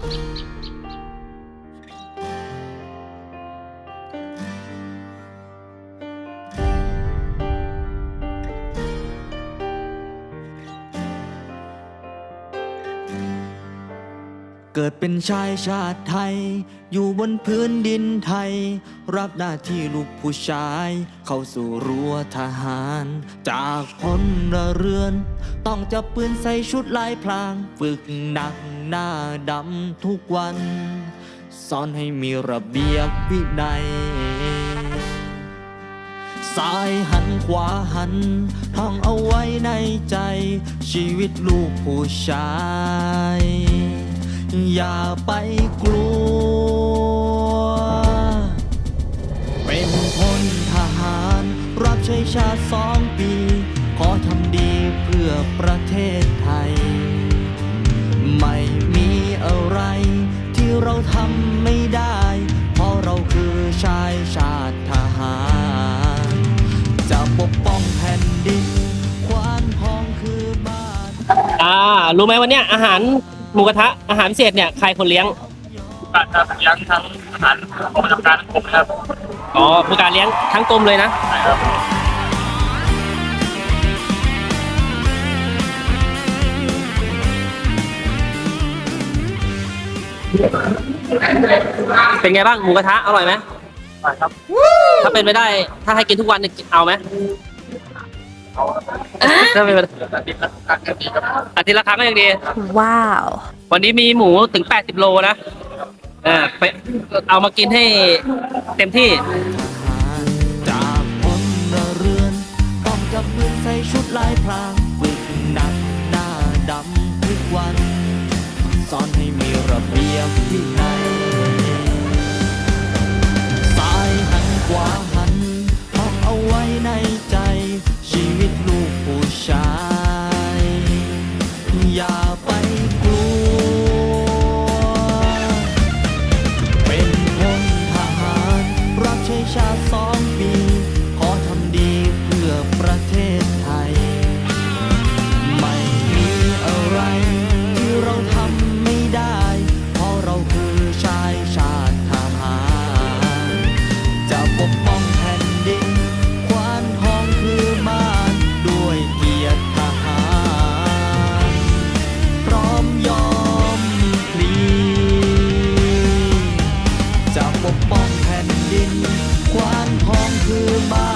เกิดเป็นชายชาติไทย อยู่บนพื้นดินไทย รับหน้าที่ลูกผู้ชาย เข้าสู่รั้วทหาร จากพลเรือน ต้องจับปืนใส่ชุดลายพลาง ฝึกหนัก หน้าดำทุกวัน สอนให้มีระเบียบวินัยซ้ายหันขวาหัน ท่องเอาไว้ในใจ ชีวิตลูกผู้ชาย อย่าไปกลัว เป็นพลทหาร รับใช้ชาติสองปี ขอทำดีเพื่อประเทศไทย ที่เราทำไม่ได้ เพราะเราคือชายชาติทหาร จะปกป้องแผ่นดิน ควานทองคือบ้านอ่ารู้ไหมวันเนี้ยอาหารหมูกระทะอาหารพิเศษเนี่ยใครคนเลี้ยงการครับเลี้ยงทั้งอาหารกองประจำการทั้งกรมนะครับอ๋อผู้การเลี้ยงทั้งกลมเลยนะใช่ครับ เป็นไงบ้างหมูกระทะอร่อยไหมใช่ครับ ถ้าเป็นไปได้ ถ้าให้กินทุกวันเนี่ยเอาไหมถ้าเป็นไปได้ติดแล้วการกันดีครับอาทิตย์ละครั้งก็ยังดี Wow. วันนี้มีหมูถึง 80 โลนะเออไปเอามากินให้เต็มที่ทหารจากพลเรือน ต้องจับปืนใส่ชุดลายพรางฝึกหนักหน้าดำทุกวันสอนให้มี ระเบียบวินัยซ้ายหันขวา ปกป้องแผ่นดิน ควานทองคือบ้า